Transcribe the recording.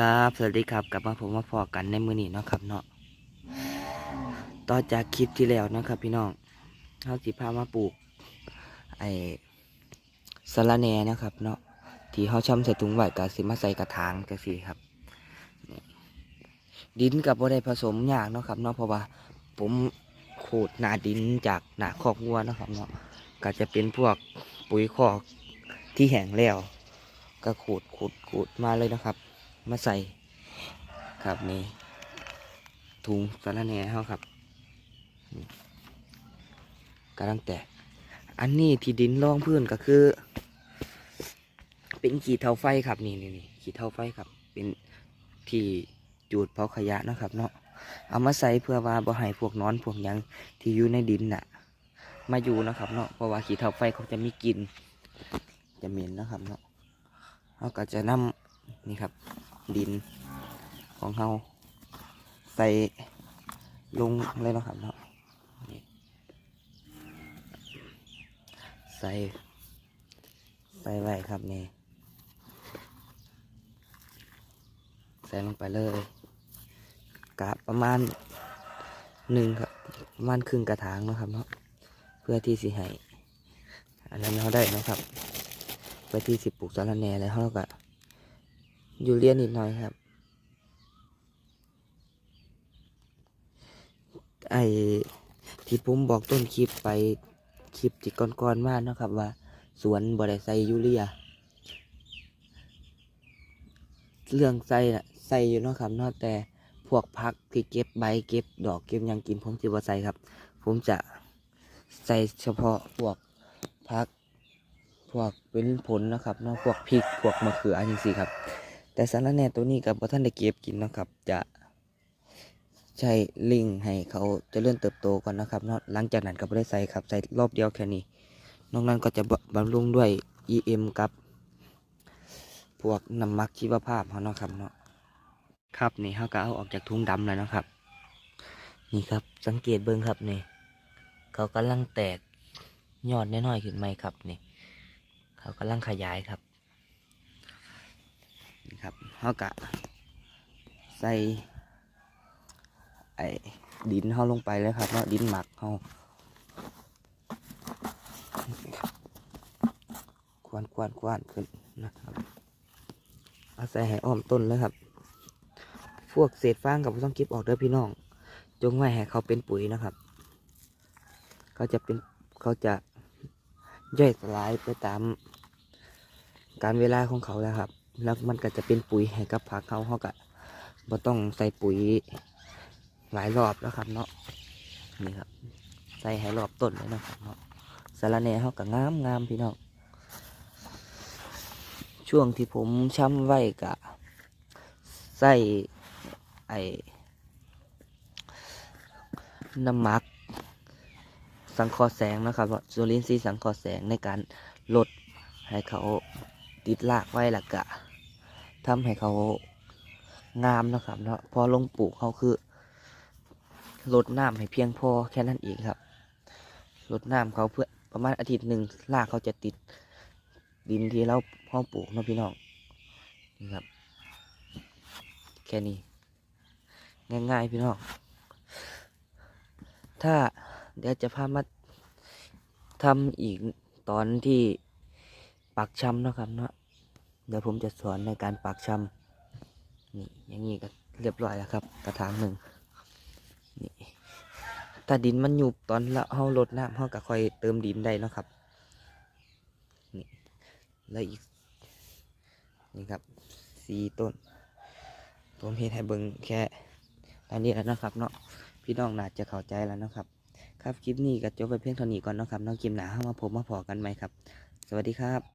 ครับ สวัสดีครับกลับมาผมมาพอกันในมือนี้เนาะครับเนาะต่อจากคลิปที่แล้วเนาะครับ พี่น้องเขาสิพามาปลูก ไอ้สะระแหน่นะครับ เนาะที่เขาช่ำใส่ถุงไว้กับสิมาใส่กระถางจังซี่ครับ ดินกับบ่ได้ผสมยากเนาะครับเนาะเพราะว่า ผมขูดหนาดินจากหนาคอกวัวเนาะครับ เนาะก็จะเป็นพวกปุ๋ยคอกที่แห้งแล้ว ก็ขูดขูดขูดมาเลยนะครับ มาใส่ครับนี่ถุงสารแหน่เฮาครับกำลังแตก อันนี้ที่ดินรองพื้นก็คือ เป็นขีดเท่าไฟครับนี่นี่นี่ขีดเท่าไฟครับ เป็นที่จูดเผาขยะนะครับเนาะเอามาใส่เพื่อว่าบ่ให้พวกนอนพวกยังที่อยู่ในดินน่ะ มาอยู่นะครับเนาะเพราะว่าขีดเท่าไฟเขาจะมีกิน จะเหม็นนะครับเนาะเขาก็จะนำนี่ครับ ดินของเราใส่ลงเลยเนาะครับเนาะใส่ ใส่ไว้ครับนี่ ใส่ลงไปเลยกะประมาณหนึ่งครับประมาณครึ่งกระถางนะครับเนาะเพื่อที่สิให้อันนั้นเขาได้นะครับ เพื่อที่สิปลูกสารแหน่แล้วเขาก็ ยูเรียนนิดหน่อยครับ ไอที่ผมบอกต้นคลิปไปคลิปที่ก่อนๆมาเนาะครับว่า สวนบริไซยูเรีย เรื่องใส่น่ะใส่อยู่เนาะครับเนาะแต่พวกพักที่เก็บใบเก็บดอกเก็บยังกินผมจะบ่ใส่ครับ ผมจะใส่เฉพาะพวกพักพวกเป็นผลนะครับเนาะพวกพริกพวกมะเขือจริงๆครับ แต่สารแน่ตัวนี้กับท่านได้เก็บกินนะครับ จะใช้ลิงให้เขาจะเลื่อนเติบโตก่อนนะครับเนาะหลังจากนั้นก็ไม่ได้ใส่ครับใส่รอบเดียวแค่นี้นอกนั้นก็จะบำรุงด้วย EM กับพวกน้ำมักชีวภาพเขาเนาะครับเนาะครับนี่เขาก็เอาออกจากถุงดำแล้วนะครับ นี่ครับสังเกตเบิ้งครับนี่ เขากำลังแตกยอดน้อยๆขึ้นไหมครับนี่ เขากำลังขยายครับ นี่ครับเขากะใส่ไอ้ดินเขาลงไปเลยครับเนาะดินหมักเขาควานควานควานขึ้นนะครับเอาใส่ให้อ้อมต้นเลยครับ พวกเศษฟางกับต้องเก็บออกเด้อพี่น้อง จงไว้ให้เขาเป็นปุ๋ยนะครับ เขาจะเป็นเขาจะย่อยสลายไปตามการเวลาของเขาแล้วครับ แล้วมันก็จะเป็นปุ๋ยให้กับผักเขาเขาก็บ่ต้องใส่ปุ๋ยหลายรอบแล้วครับเนาะนี่ครับ ใส่ให้รอบต้นเลยนะครับเนาะสาระแน่เขาก็งามงามพี่น้องช่วงที่ผมช้ำไว้กะใส่ไอ้น้ำมัก สังเคราะห์แสงนะครับโซลินซีย์สังเคราะห์แสงในการลดให้เขาติดรากไว้ละกะ ทำให้เขางามนะครับเนาะพอลงปลูกเขาคือลดน้ำให้เพียงพอแค่นั้นเองครับลดน้ำเขาเพื่อประมาณอาทิตย์หนึ่งรากเขาจะติดดินที่เราพ่อปลูกเนาะพี่น้องนี่ครับ แค่นี้ ง่ายๆพี่น้องถ้าเดี๋ยวจะพามาทำอีกตอนที่ปักชำนะครับเนาะ เดี๋ยวผมจะสอนในการปักชำนี่อย่างนี้ก็เรียบร้อยแล้วครับ กระถางหนึ่งนี่ถ้าดินมันหยุบตอนละเฮาลดน้ำเฮาก็ค่อยเติมดินได้นะครับนี่แล้วอีกนี่ครับสี่ต้นผมเห็นให้เบิ่งแค่อันนี้แล้วนะครับเนาะพี่น้องน่าจะเข้าใจแล้วนะครับ ครับคลิปนี้ก็จบไปเพียงเท่านี้ก่อนนะครับน้องกิมหนาเข้ามาพบมาพอกันไหมครับ สวัสดีครับ